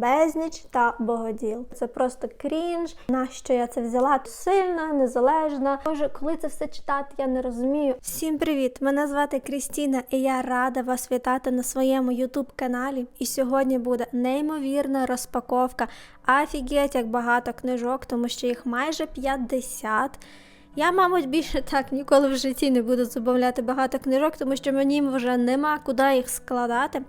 Безніч та богоділ. Це просто крінж. На що я це взяла? Сильна, незалежна. Боже, коли це все читати, я не розумію. Всім привіт! Мене звати Крістіна, і я рада вас вітати на своєму ютуб каналі. І сьогодні буде неймовірна розпаковка. Афігеть, як багато книжок, тому що їх майже 50. Я, мабуть, більше так ніколи в житті не буду замовляти багато книжок, тому що мені вже нема куди їх складати.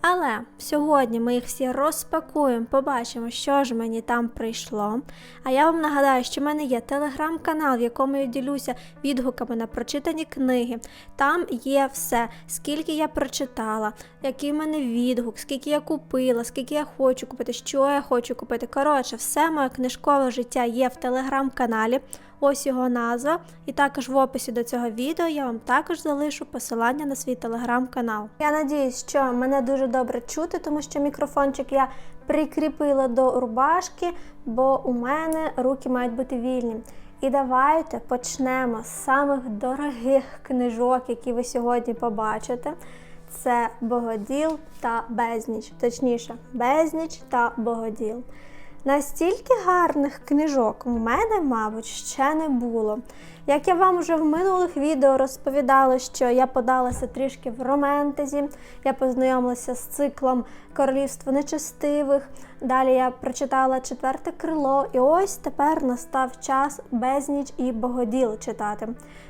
Але сьогодні ми їх всі розпакуємо, побачимо, що ж мені там прийшло. А я вам нагадаю, що в мене є телеграм-канал, в якому я ділюся відгуками на прочитані книги. Там є все, скільки я прочитала, який в мене відгук, скільки я купила, скільки я хочу купити, що я хочу купити. Коротше, все моє книжкове життя є в телеграм-каналі. Ось його назва. І також в описі до цього відео я вам також залишу посилання на свій телеграм-канал. Я надіюсь, що мене дуже добре чути, тому що мікрофончик я прикріпила до рубашки, бо у мене руки мають бути вільні. І давайте почнемо з самих дорогих книжок, які ви сьогодні побачите. Це Богоділ та Безніч. Точніше, Безніч та Богоділ. Настільки гарних книжок у мене, мабуть, ще не було. Як я вам вже в минулих відео розповідала, що я подалася трішки в романтезі, я познайомилася з циклом Королівство нечестивих. Далі я прочитала четверте крило, і ось тепер настав час безніч і богоділ читати.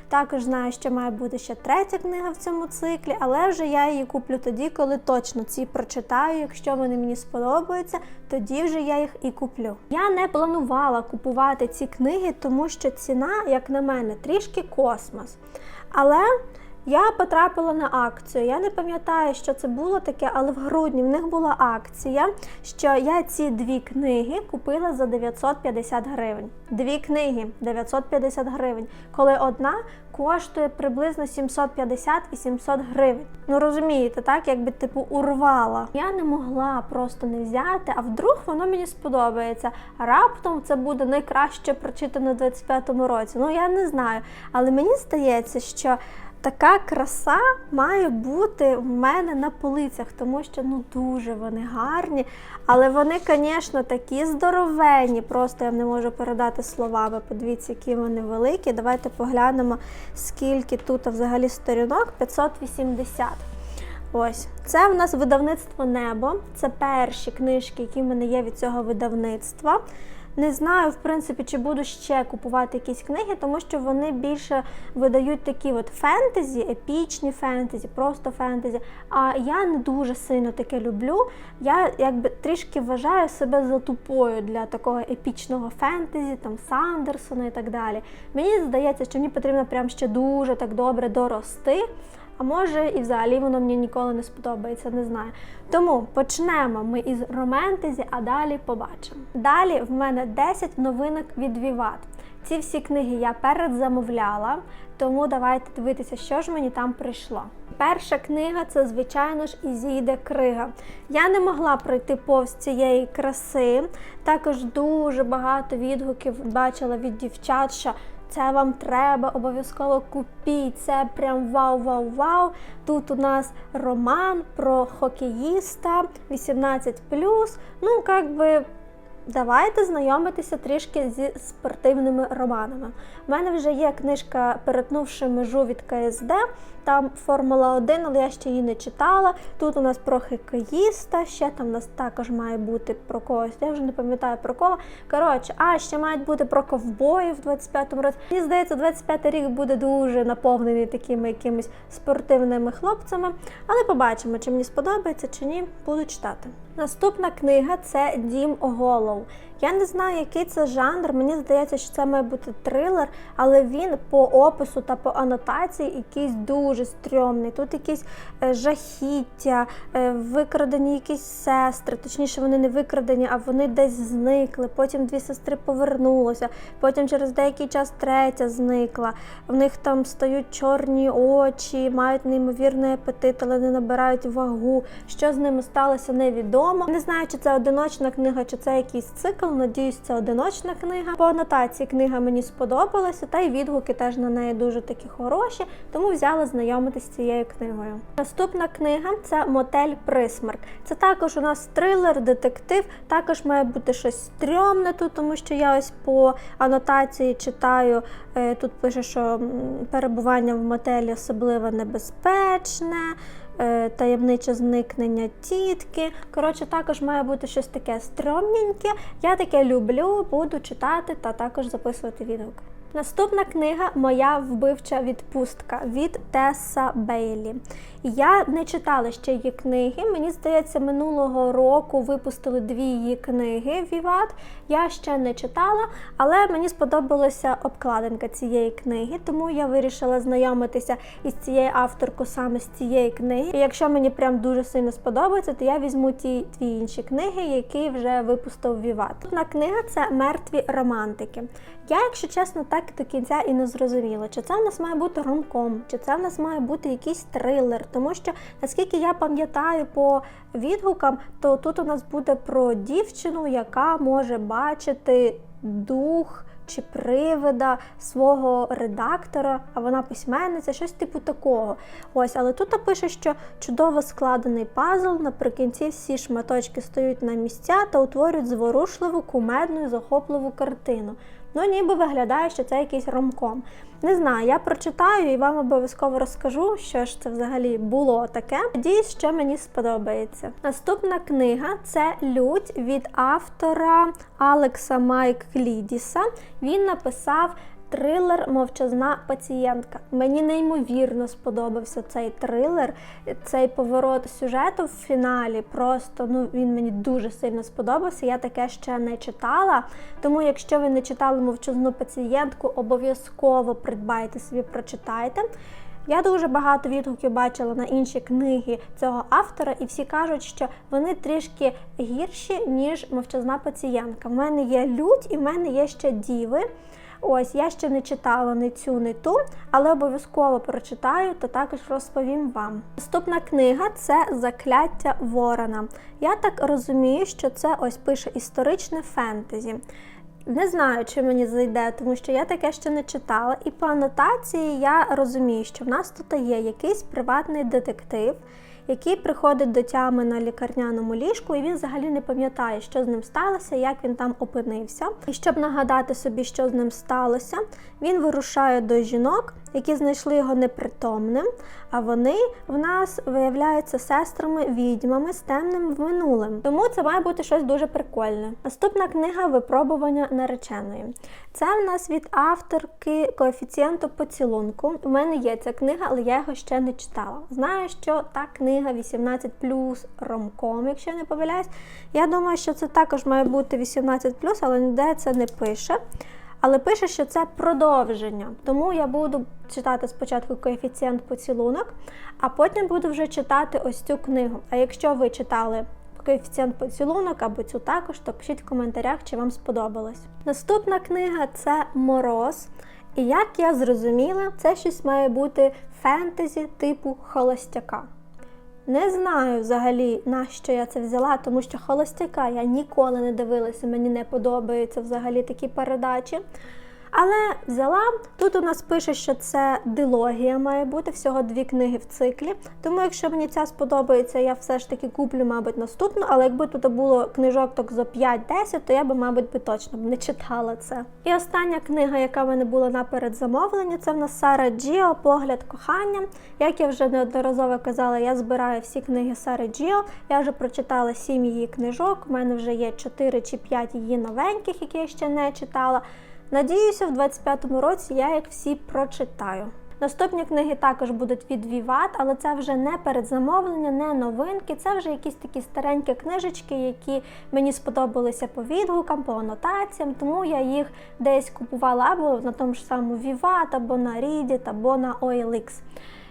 Також знаю, що має бути ще третя книга в цьому циклі, але вже я її куплю тоді, коли точно ці прочитаю. Якщо вони мені сподобаються, тоді вже я їх і куплю. Я не планувала купувати ці книги, тому що ціна, як на мене, трішки космос. Але я потрапила на акцію. Я не пам'ятаю, що це було таке, але в грудні в них була акція, що я ці дві книги купила за 950 гривень. Дві книги 950 гривень, коли одна коштує приблизно 750 і 700 гривень. Ну розумієте, так якби типу урвала. Я не могла просто не взяти, а вдруг воно мені сподобається. Раптом це буде найкраще прочитано у 25-му році. Ну я не знаю, але мені здається, що. Така краса має бути в мене на полицях, тому що ну дуже вони гарні. Але вони, звісно, такі здоровенні, просто я не можу передати словами. Подивіться, які вони великі. Давайте поглянемо, скільки тут взагалі сторінок 580. Ось, це в нас видавництво Небо. Це перші книжки, які в мене є від цього видавництва. Не знаю, в принципі, чи буду ще купувати якісь книги, тому що вони більше видають такі от фентезі, епічні фентезі, просто фентезі. А я не дуже сильно таке люблю. Я якби трішки вважаю себе затупою для такого епічного фентезі, там Сандерсона і так далі. Мені здається, що мені потрібно прям ще дуже так добре дорости. А може і взагалі воно мені ніколи не сподобається, не знаю. Тому почнемо ми із романтезі, а далі побачимо. Далі в мене 10 новинок від Віват. Ці всі книги я передзамовляла, тому давайте дивитися, що ж мені там прийшло. Перша книга це, звичайно ж, Ізійде Крига. Я не могла пройти повз цієї краси. Також дуже багато відгуків бачила від дівчат, що це вам треба, обов'язково купіть. Це прям вау-вау-вау. Тут у нас роман про хокеїста 18. Ну, як би. Давайте знайомитися трішки зі спортивними романами. У мене вже є книжка Перетнувши межу від КСД. Там Формула 1, але я ще її не читала. Тут у нас про хокеїста, ще там у нас також має бути про когось. Я вже не пам'ятаю про кого. Коротше, а ще мають бути про ковбоїв в 25-му році. Мені здається, 25-й рік буде дуже наповнений такими якимись спортивними хлопцями. Але побачимо, чи мені сподобається, чи ні, буду читати. Наступна книга це Дім Голов. Я не знаю, який це жанр. Мені здається, що це має бути трилер, але він по опису та по анотації якийсь дуже стрьомний. Тут якісь е, жахіття, е, викрадені якісь сестри, точніше, вони не викрадені, а вони десь зникли. Потім дві сестри повернулися. Потім через деякий час третя зникла. В них там стають чорні очі, мають неймовірний апетит, але не набирають вагу. Що з ними сталося, невідомо. Не знаю, чи це одиночна книга, чи це якийсь цикл. Надіюсь, це одиночна книга. По анотації книга мені сподобалася, та й відгуки теж на неї дуже такі хороші, тому взяла знайомитись з цією книгою. Наступна книга це Мотель Присмерк. Це також у нас трилер, детектив. Також має бути щось стрьомне тут, тому що я ось по анотації читаю. е, Тут пише, що перебування в мотелі особливо небезпечне. Е, Таємниче зникнення тітки. Коротше, також має бути щось таке стрьомненьке. Я таке люблю, буду читати та також записувати відгук. Наступна книга Моя вбивча відпустка від Теса Бейлі. Я не читала ще її книги. Мені здається, минулого року випустили дві її книги Віват. Я ще не читала, але мені сподобалася обкладинка цієї книги, тому я вирішила знайомитися із цією авторкою саме з цієї книги. І якщо мені прям дуже сильно сподобається, то я візьму ті дві інші книги, які вже випустив Віват. Одна книга це мертві романтики. Я, якщо чесно, так до кінця і не зрозуміла, чи це в нас має бути ромком, чи це в нас має бути якийсь трилер. Тому що, наскільки я пам'ятаю по відгукам, то тут у нас буде про дівчину, яка може бачити дух. Чи привида свого редактора, а вона письменниця, щось типу такого. Ось, але тут пише, що чудово складений пазл. Наприкінці всі шматочки стоять на місця та утворюють зворушливу, кумедну захопливу картину. Ну, ніби виглядає, що це якийсь ромком. Не знаю, я прочитаю і вам обов'язково розкажу, що ж це взагалі було таке. Надіюсь, що мені сподобається. Наступна книга це Лють від автора Алекса Майк Клідіса. Він написав. Трилер Мовчазна пацієнтка. Мені неймовірно сподобався цей трилер, цей поворот сюжету в фіналі. Просто ну він мені дуже сильно сподобався. Я таке ще не читала. Тому, якщо ви не читали мовчазну пацієнтку, обов'язково придбайте собі, прочитайте. Я дуже багато відгуків бачила на інші книги цього автора, і всі кажуть, що вони трішки гірші, ніж мовчазна пацієнтка. В мене є лють і в мене є ще діви. Ось я ще не читала не цю, ні ту, але обов'язково прочитаю та також розповім вам. Наступна книга це Закляття Ворона. Я так розумію, що це ось пише історичне фентезі. Не знаю, чи мені зайде, тому що я таке ще не читала. І по анотації я розумію, що в нас тут є якийсь приватний детектив, який приходить до тями на лікарняному ліжку, і він взагалі не пам'ятає, що з ним сталося, як він там опинився. І щоб нагадати собі, що з ним сталося, він вирушає до жінок, які знайшли його непритомним. А вони в нас виявляються сестрами відьмами з темним минулим. Тому це має бути щось дуже прикольне. Наступна книга випробування нареченої. Це в нас від авторки коефіцієнту поцілунку. У мене є ця книга, але я його ще не читала. Знаю, що та книга 18 ромком, якщо я не помиляюсь. Я думаю, що це також має бути 18 але ніде це не пише. Але пише, що це продовження. Тому я буду читати спочатку коефіцієнт поцілунок, а потім буду вже читати ось цю книгу. А якщо ви читали коефіцієнт поцілунок або цю також, то пишіть в коментарях, чи вам сподобалось. Наступна книга це Мороз. І як я зрозуміла, це щось має бути фентезі типу холостяка. Не знаю взагалі, на що я це взяла, тому що холостяка я ніколи не дивилася, мені не подобаються взагалі такі передачі. Але взяла, тут у нас пише, що це дилогія має бути, всього дві книги в циклі. Тому, якщо мені ця сподобається, я все ж таки куплю, мабуть, наступну. Але якби тут було книжок так за 5-10, то я би, мабуть, би точно б не читала це. І остання книга, яка в мене була на передзамовленні, це в нас Сара Джіо Погляд кохання. Як я вже неодноразово казала, я збираю всі книги Сари Джіо. Я вже прочитала 7 її книжок. У мене вже є 4 чи 5 її новеньких, які я ще не читала. Надіюся, в 25-му році я їх всі прочитаю. Наступні книги також будуть від Віват, але це вже не передзамовлення, не новинки. Це вже якісь такі старенькі книжечки, які мені сподобалися по відгукам, по анотаціям, тому я їх десь купувала або на тому ж самому Віват, або на Рідіт, або на OLX.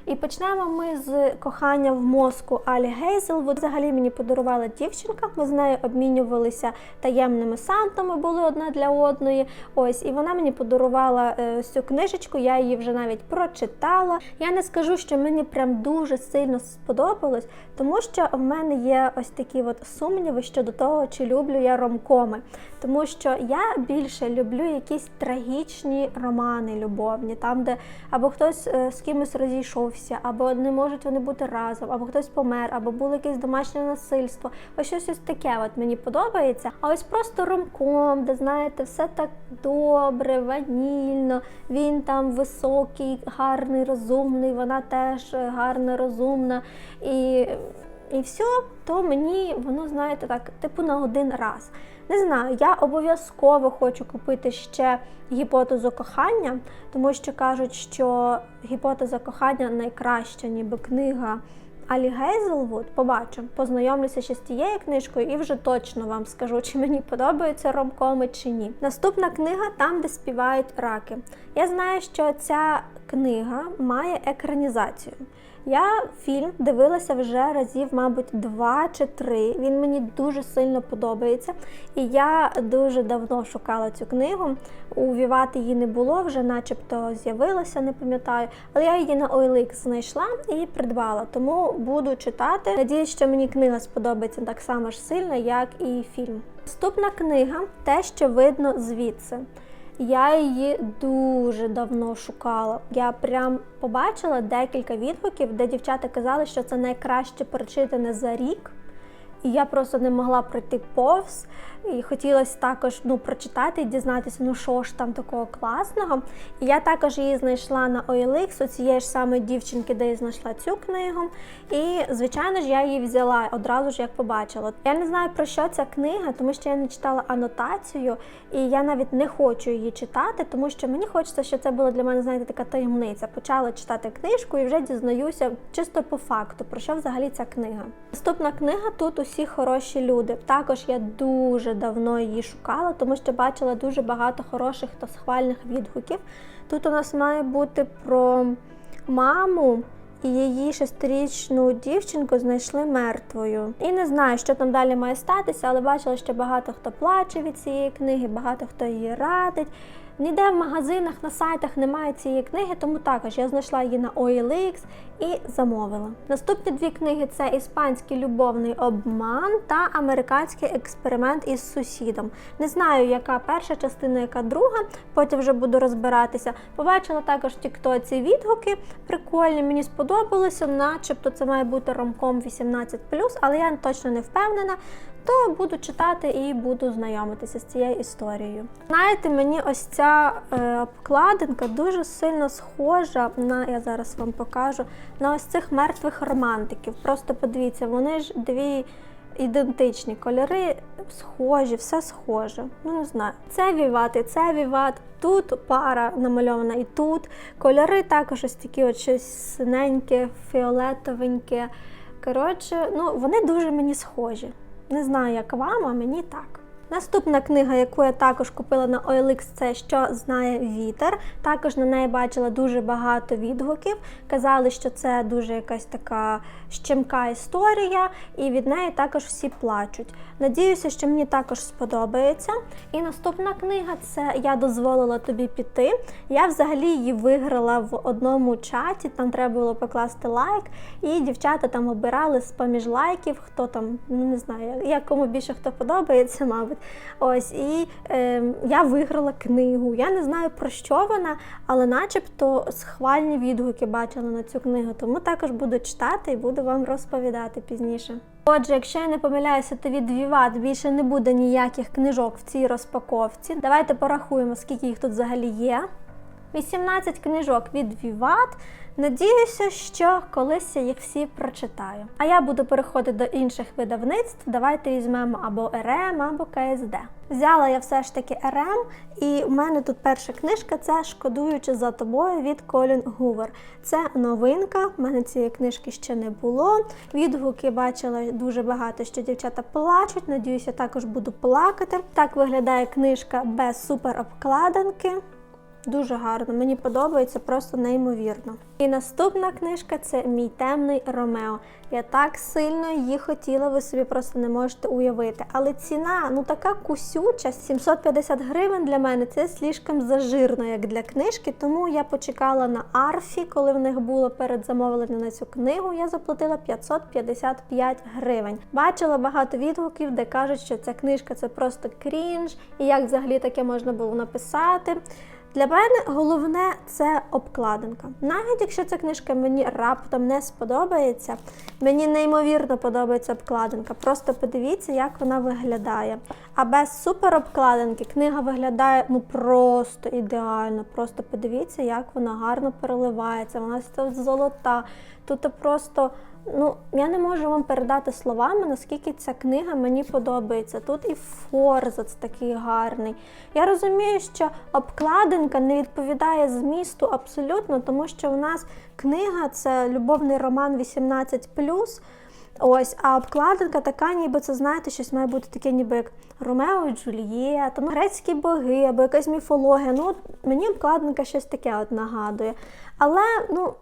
І почнемо ми з кохання в мозку Алі Гейзелвуд. Взагалі мені подарувала дівчинка. Ми з нею обмінювалися таємними сантами, були одна для одної. Ось, і вона мені подарувала е, цю книжечку. Я її вже навіть прочитала. Я не скажу, що мені прям дуже сильно сподобалось, тому що в мене є ось такі от сумніви щодо того, чи люблю я ромкоми. Тому що я більше люблю якісь трагічні романи любовні, там, де або хтось е, з кимось розійшовся, або не можуть вони бути разом, або хтось помер, або було якесь домашнє насильство. Ось щось ось таке от мені подобається. А ось просто ромком, де знаєте, все так добре, ванільно. Він там високий, гарний, розумний, вона теж гарна, розумна. І і все, то мені воно, знаєте, так, типу на один раз. Не знаю, я обов'язково хочу купити ще гіпотезу кохання, тому що кажуть, що гіпотеза кохання найкраща, ніби книга Алі Гейзелвуд. Побачимо, познайомлюся ще з тією книжкою і вже точно вам скажу, чи мені подобаються ромкоми чи ні. Наступна книга там, де співають раки. Я знаю, що ця книга має екранізацію. Я фільм дивилася вже разів, мабуть, два чи три. Він мені дуже сильно подобається. І я дуже давно шукала цю книгу. У Вівати її не було, вже начебто з'явилася, не пам'ятаю. Але я її на OLX знайшла і придбала. Тому буду читати. Надіюсь, що мені книга сподобається так само ж сильно, як і фільм. Наступна книга те, що видно звідси. Я її дуже давно шукала. Я прям побачила декілька відгуків, де дівчата казали, що це найкраще прочитане за рік. І я просто не могла пройти повз. І хотілося також ну, прочитати і дізнатися, ну що ж там такого класного. І я також її знайшла на OLX, у цієї ж самої дівчинки, де я знайшла цю книгу. І, звичайно ж, я її взяла одразу ж як побачила. Я не знаю про що ця книга, тому що я не читала анотацію, і я навіть не хочу її читати, тому що мені хочеться, щоб це була для мене, знаєте, така таємниця. Почала читати книжку і вже дізнаюся чисто по факту, про що взагалі ця книга. Наступна книга тут усі хороші люди. Також я дуже давно її шукала, тому що бачила дуже багато хороших та схвальних відгуків. Тут у нас має бути про маму. І її шестирічну дівчинку знайшли мертвою. І не знаю, що там далі має статися, але бачила, що багато хто плаче від цієї книги, багато хто її радить. Ніде в магазинах, на сайтах немає цієї книги, тому також я знайшла її на OLX і замовила. Наступні дві книги це іспанський любовний обман та американський експеримент із сусідом. Не знаю, яка перша частина, яка друга, потім вже буду розбиратися. Побачила також в Тіктоці відгуки прикольні, мені сподобалося, начебто це має бути ромком 18, але я точно не впевнена. То буду читати і буду знайомитися з цією історією. Знаєте, мені ось ця е, обкладинка дуже сильно схожа на, я зараз вам покажу, на ось цих мертвих романтиків. Просто подивіться, вони ж дві ідентичні кольори, схожі, все схоже. Ну не знаю. Це віват і це віват. Тут пара намальована і тут. Кольори також ось такі от щось синеньке, фіолетовеньке. Коротше, ну вони дуже мені схожі. Не знаю, як вам, а мені так. Наступна книга, яку я також купила на OLX, це Що знає вітер. Також на неї бачила дуже багато відгуків. Казали, що це дуже якась така щемка історія, і від неї також всі плачуть. Надіюся, що мені також сподобається. І наступна книга це Я дозволила тобі піти. Я взагалі її виграла в одному чаті, там треба було покласти лайк, і дівчата там обирали з поміж лайків, хто там, ну не знаю, як кому більше хто подобається, мабуть. Ось і е, я виграла книгу. Я не знаю про що вона, але начебто схвальні відгуки бачила на цю книгу. Тому також буду читати і буду вам розповідати пізніше. Отже, якщо я не помиляюся, то від Віват більше не буде ніяких книжок в цій розпаковці. Давайте порахуємо, скільки їх тут взагалі є. 18 книжок від Віват. Надіюся, що колись я їх всі прочитаю. А я буду переходити до інших видавництв. Давайте візьмемо або РМ, або КСД. Взяла я все ж таки РМ, і у мене тут перша книжка це Шкодуючи за тобою від Колін Гувер. Це новинка. У мене цієї книжки ще не було. Відгуки бачила дуже багато, що дівчата плачуть. Надіюся, також буду плакати. Так виглядає книжка без супер обкладинки. Дуже гарно, мені подобається, просто неймовірно. І наступна книжка це Мій темний Ромео. Я так сильно її хотіла, ви собі просто не можете уявити. Але ціна ну така кусюча, 750 гривень для мене це слишком зажирно, як для книжки. Тому я почекала на арфі, коли в них було передзамовлення на цю книгу. Я заплатила 555 гривень. Бачила багато відгуків, де кажуть, що ця книжка це просто крінж, і як взагалі таке можна було написати. Для мене головне це обкладинка. Навіть якщо ця книжка мені раптом не сподобається, мені неймовірно подобається обкладинка. Просто подивіться, як вона виглядає. А без суперобкладинки книга виглядає ну просто ідеально. Просто подивіться, як вона гарно переливається. Вона золота. Тут просто. Ну, я не можу вам передати словами, наскільки ця книга мені подобається. Тут і форзац такий гарний. Я розумію, що обкладинка не відповідає змісту абсолютно, тому що у нас книга це любовний роман 18. Ось, а обкладинка така, ніби це, знаєте, щось має бути таке, ніби як Ромео і Джульєта, ну, грецькі боги або якась міфологія. Ну, мені обкладинка щось таке от нагадує. Але, ну.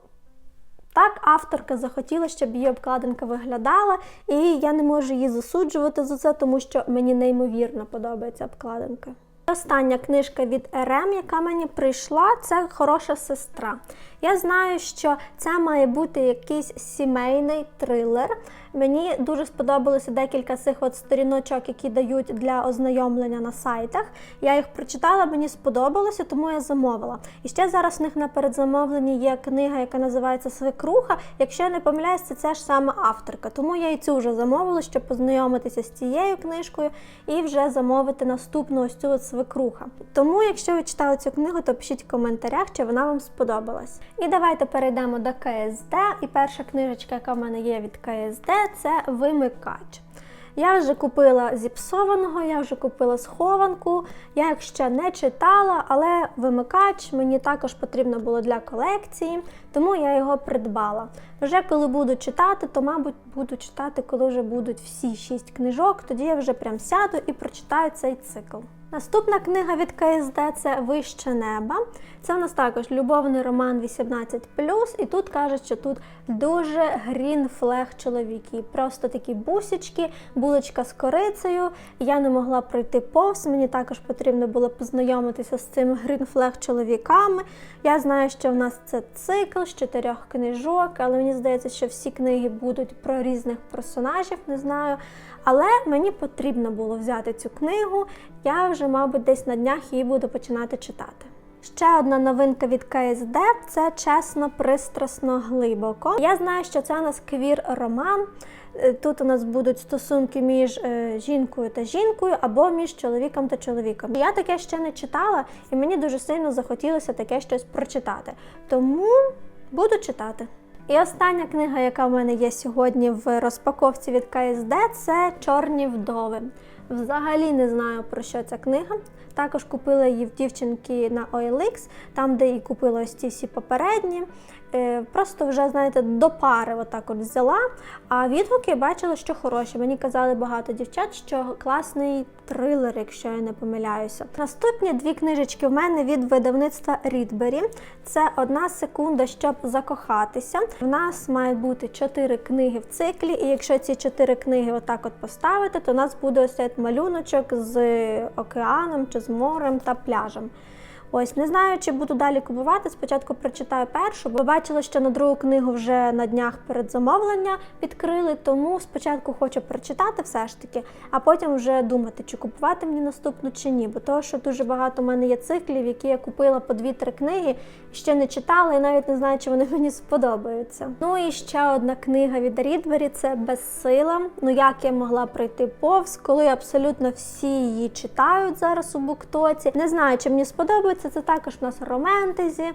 Так, авторка захотіла, щоб її обкладинка виглядала, і я не можу її засуджувати за це, тому що мені неймовірно подобається обкладинка. Остання книжка від РМ, яка мені прийшла, це хороша сестра. Я знаю, що це має бути якийсь сімейний трилер. Мені дуже сподобалося декілька цих от сторіночок, які дають для ознайомлення на сайтах. Я їх прочитала, мені сподобалося, тому я замовила. І ще зараз в них на передзамовленні є книга, яка називається Свекруха. Якщо я не помиляюсь, це ж сама авторка. Тому я і цю вже замовила, щоб познайомитися з цією книжкою і вже замовити наступну ось цю от свекруха. Тому, якщо ви читали цю книгу, то пишіть в коментарях, чи вона вам сподобалась. І давайте перейдемо до КСД. І перша книжечка, яка в мене є від КСД, це вимикач. Я вже купила зіпсованого, я вже купила схованку. Я їх ще не читала, але вимикач мені також потрібно було для колекції, тому я його придбала. Вже коли буду читати, то, мабуть, буду читати, коли вже будуть всі шість книжок, тоді я вже прям сяду і прочитаю цей цикл. Наступна книга від КСД це Вище неба. Це у нас також любовний роман 18. І тут кажуть, що тут дуже грін флег чоловіки. Просто такі бусічки, булочка з корицею. Я не могла пройти повз. Мені також потрібно було познайомитися з цими грін флег чоловіками. Я знаю, що в нас це цикл з чотирьох книжок, але мені здається, що всі книги будуть про різних персонажів, не знаю. Але мені потрібно було взяти цю книгу. Я вже, мабуть, десь на днях її буду починати читати. Ще одна новинка від КСД це чесно, пристрасно, глибоко. Я знаю, що це у нас квір-роман. Е, Тут у нас будуть стосунки між е, жінкою та жінкою або між чоловіком та чоловіком. Я таке ще не читала, і мені дуже сильно захотілося таке щось прочитати. Тому буду читати. І остання книга, яка в мене є сьогодні в розпаковці від КСД, це Чорні вдови. Взагалі не знаю про що ця книга. Також купила її в дівчинки на OLX, там, де і купила ось ці всі попередні. Е, Просто вже, знаєте, до пари отак от взяла. А відгуки бачила, що хороші. Мені казали багато дівчат, що класний трилер, якщо я не помиляюся. Наступні дві книжечки в мене від видавництва Рідбері. Це одна секунда, щоб закохатися. В нас має бути чотири книги в циклі, і якщо ці чотири книги отак от поставити, то у нас буде ось цей малюночок з океаном чи з морем та пляжем. Ось не знаю, чи буду далі купувати. Спочатку прочитаю першу, бо бачила, що на другу книгу вже на днях перед замовлення відкрили. Тому спочатку хочу прочитати все ж таки, а потім вже думати, чи купувати мені наступну чи ні. Бо того, що дуже багато в мене є циклів, які я купила по 2-3 книги, ще не читала і навіть не знаю, чи вони мені сподобаються. Ну і ще одна книга від Рідбері це Безсила. Ну як я могла пройти повз, коли абсолютно всі її читають зараз у буктоці. Не знаю, чи мені сподобається. Це також у нас романтезі.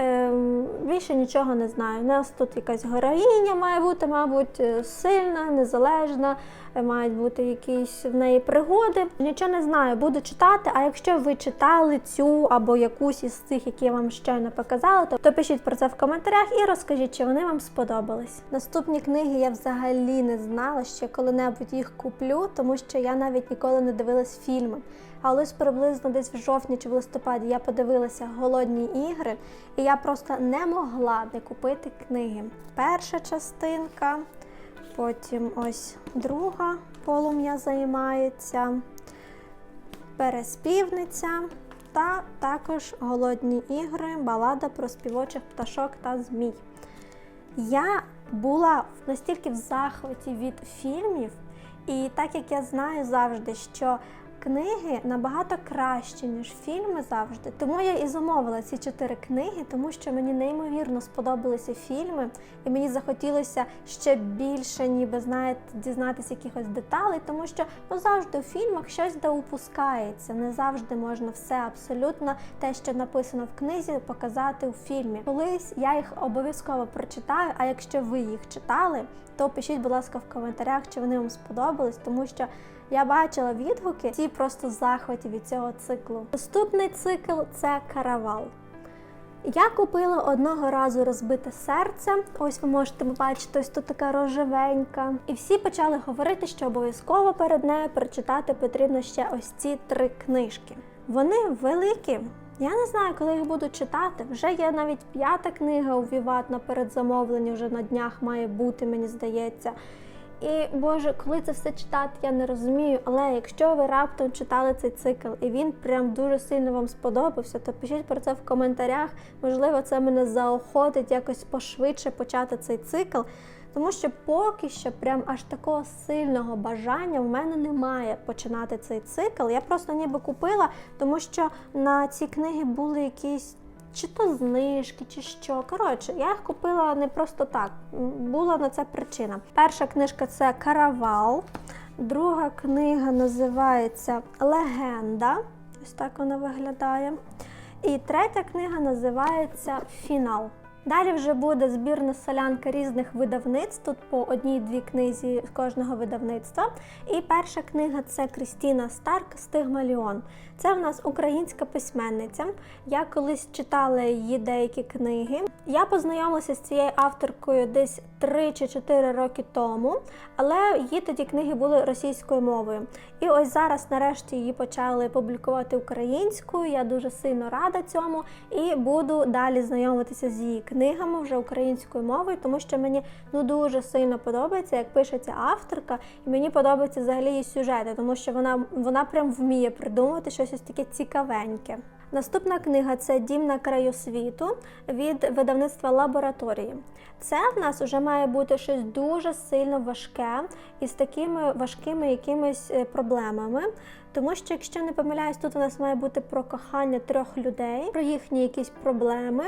Ем, більше нічого не знаю. У нас тут якась героїня має бути, мабуть, е, сильна, незалежна, е, мають бути якісь в неї пригоди. Нічого не знаю, буду читати. А якщо ви читали цю або якусь із цих, які я вам щойно показала, то, то пишіть про це в коментарях і розкажіть, чи вони вам сподобались. Наступні книги я взагалі не знала, що коли-небудь їх куплю, тому що я навіть ніколи не дивилась фільми. Але ось приблизно десь в жовтні чи в листопаді я подивилася голодні ігри, і я просто не могла не купити книги. Перша частинка, потім ось друга полум'я займається, переспівниця та також голодні ігри, балада про співочих пташок та змій. Я була настільки в захваті від фільмів, і так як я знаю завжди, що книги набагато кращі, ніж фільми завжди. Тому я і замовила ці чотири книги, тому що мені неймовірно сподобалися фільми, і мені захотілося ще більше, ніби знаєте, дізнатися якихось деталей, тому що ну, завжди у фільмах щось да упускається. Не завжди можна все абсолютно те, що написано в книзі, показати у фільмі. Колись я їх обов'язково прочитаю. А якщо ви їх читали, то пишіть, будь ласка, в коментарях, чи вони вам сподобались, тому що. Я бачила відгуки, ті просто захваті від цього циклу. Наступний цикл це каравал. Я купила одного разу розбите серце. Ось ви можете побачити, ось тут така рожевенька. І всі почали говорити, що обов'язково перед нею прочитати потрібно ще ось ці три книжки. Вони великі. Я не знаю, коли їх буду читати. Вже є навіть п'ята книга у Віват на передзамовленні, вже на днях має бути, мені здається. І Боже, коли це все читати, я не розумію. Але якщо ви раптом читали цей цикл і він прям дуже сильно вам сподобався, то пишіть про це в коментарях. Можливо, це мене заохотить якось пошвидше почати цей цикл. Тому що поки що прям аж такого сильного бажання в мене немає починати цей цикл. Я просто ніби купила, тому що на ці книги були якісь чи то знижки, чи що. Коротше, я їх купила не просто так. Була на це причина. Перша книжка це Каравал. Друга книга називається Легенда. Ось так вона виглядає. І третя книга називається Фінал. Далі вже буде збірна солянка різних видавництв, тут по одній-дві книзі з кожного видавництва. І перша книга це Крістіна Старк Стигмаліон. Це в нас українська письменниця. Я колись читала її деякі книги. Я познайомилася з цією авторкою десь 3 чи 4 роки тому, але її тоді книги були російською мовою. І ось зараз, нарешті, її почали публікувати українською. Я дуже сильно рада цьому і буду далі знайомитися з її книгами вже українською мовою, тому що мені ну дуже сильно подобається, як пишеться авторка, і мені подобаються взагалі її сюжети, тому що вона вона прям вміє придумати щось ось таке цікавеньке. Наступна книга це Дім на краю світу від видавництва лабораторії. Це в нас вже має бути щось дуже сильно важке і з такими важкими якимись е, проблемами. Тому що, якщо не помиляюсь, тут у нас має бути про кохання трьох людей, про їхні якісь проблеми.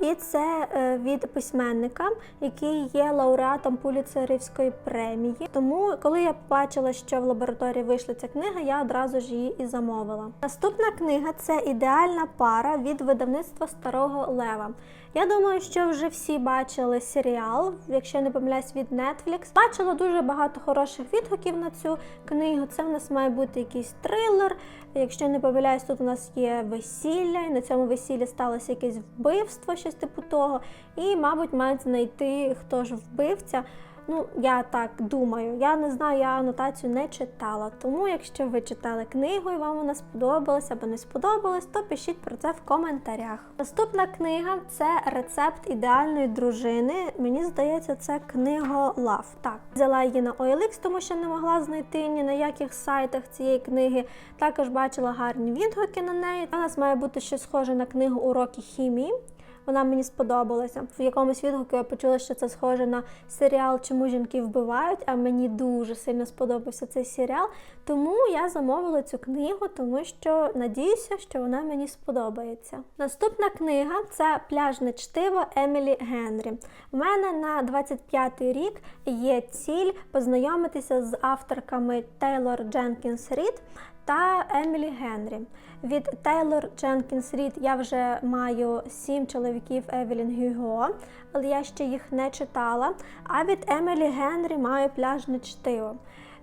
І це е, від письменника, який є лауреатом Пуліцерівської премії. Тому, коли я побачила, що в лабораторії вийшла ця книга, я одразу ж її і замовила. Наступна книга це ідеальна пара від видавництва Старого Лева. Я думаю, що вже всі бачили серіал, якщо не помиляюсь, від Netflix. Бачила дуже багато хороших відгуків на цю книгу. Це в нас має бути якийсь трилер. Якщо не помиляюсь, тут у нас є весілля, і на цьому весіллі сталося якесь вбивство, щось типу того. І, мабуть, мають знайти хто ж вбивця. Ну, я так думаю. Я не знаю, я анотацію не читала. Тому, якщо ви читали книгу і вам вона сподобалась або не сподобалась, то пишіть про це в коментарях. Наступна книга це рецепт ідеальної дружини. Мені здається, це книголав. Так, взяла її на OLX, тому що не могла знайти ні на яких сайтах цієї книги. Також бачила гарні відгуки на неї. У нас має бути щось схоже на книгу Уроки хімії. Вона мені сподобалася. В якомусь відгуку я почула, що це схоже на серіал Чому жінки вбивають, а мені дуже сильно сподобався цей серіал. Тому я замовила цю книгу, тому що надіюся, що вона мені сподобається. Наступна книга це пляжне чтиво Емілі Генрі. У мене на 25-й рік є ціль познайомитися з авторками Тейлор Дженкінс Рід та Емілі Генрі. Від Тейлор Дженкінс Рід я вже маю сім чоловіків Евелін Гюго, але я ще їх не читала. А від Емілі Генрі маю пляжне чтиво.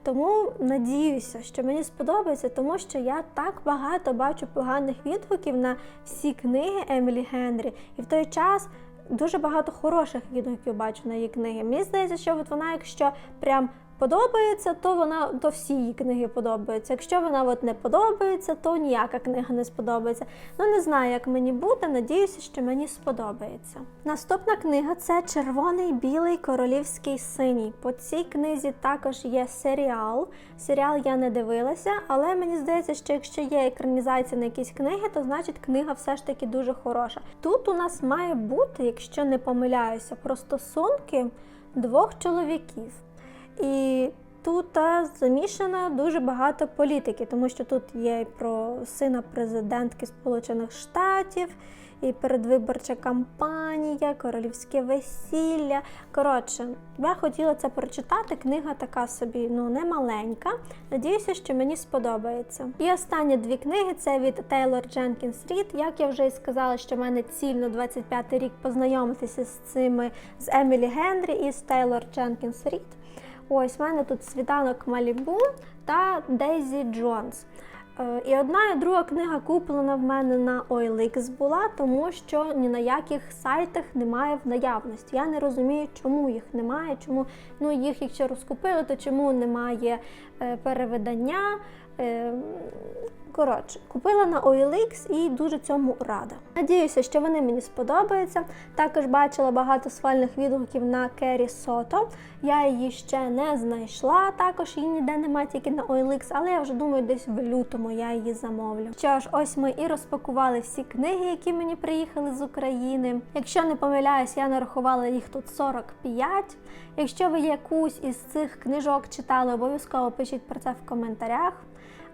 Тому надіюся, що мені сподобається, тому що я так багато бачу поганих відгуків на всі книги Емілі Генрі, і в той час. Дуже багато хороших відгуків бачу на її книги. Мені здається, що от вона, якщо прям подобається, то вона то всі її книги подобаються. Якщо вона от не подобається, то ніяка книга не сподобається. Ну не знаю, як мені буде. Надіюся, що мені сподобається. Наступна книга це Червоний, білий, королівський синій. По цій книзі також є серіал. Серіал я не дивилася, але мені здається, що якщо є екранізація на якісь книги, то значить книга все ж таки дуже хороша. Тут у нас має бути, якщо не помиляюся, про стосунки двох чоловіків. І тут замішано дуже багато політики, тому що тут є і про сина президентки Сполучених Штатів, і передвиборча кампанія, королівське весілля. Коротше, я хотіла це прочитати. Книга така собі, ну не маленька. Надіюся, що мені сподобається. І останні дві книги це від Тейлор Дженкінс Рід. Як я вже і сказала, що в мене ціль на 25 рік познайомитися з цими з Емілі Генрі і з Тейлор Дженкінс Рід. Ось в мене тут світанок Малібу та Дейзі Джонс. Е, І одна і друга книга куплена в мене на OLX була, тому що ні на яких сайтах немає в наявності. Я не розумію, чому їх немає, чому ну їх якщо розкупили, то чому немає е, перевидання. Е, Коротше, купила на OLX і дуже цьому рада. Надіюся, що вони мені сподобаються. Також бачила багато схвальних відгуків на Кері Сото. Я її ще не знайшла. Також її ніде немає, тільки на OLX, але я вже думаю, десь в лютому я її замовлю. Що ж, ось ми і розпакували всі книги, які мені приїхали з України. Якщо не помиляюсь, я нарахувала їх тут 45. Якщо ви якусь із цих книжок читали, обов'язково пишіть про це в коментарях.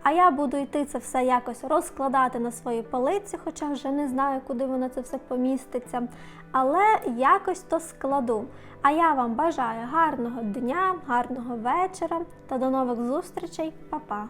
А я буду йти це все якось розкладати на своїй полиці, хоча вже не знаю, куди воно це все поміститься. Але якось то складу. А я вам бажаю гарного дня, гарного вечора та до нових зустрічей, Па-па!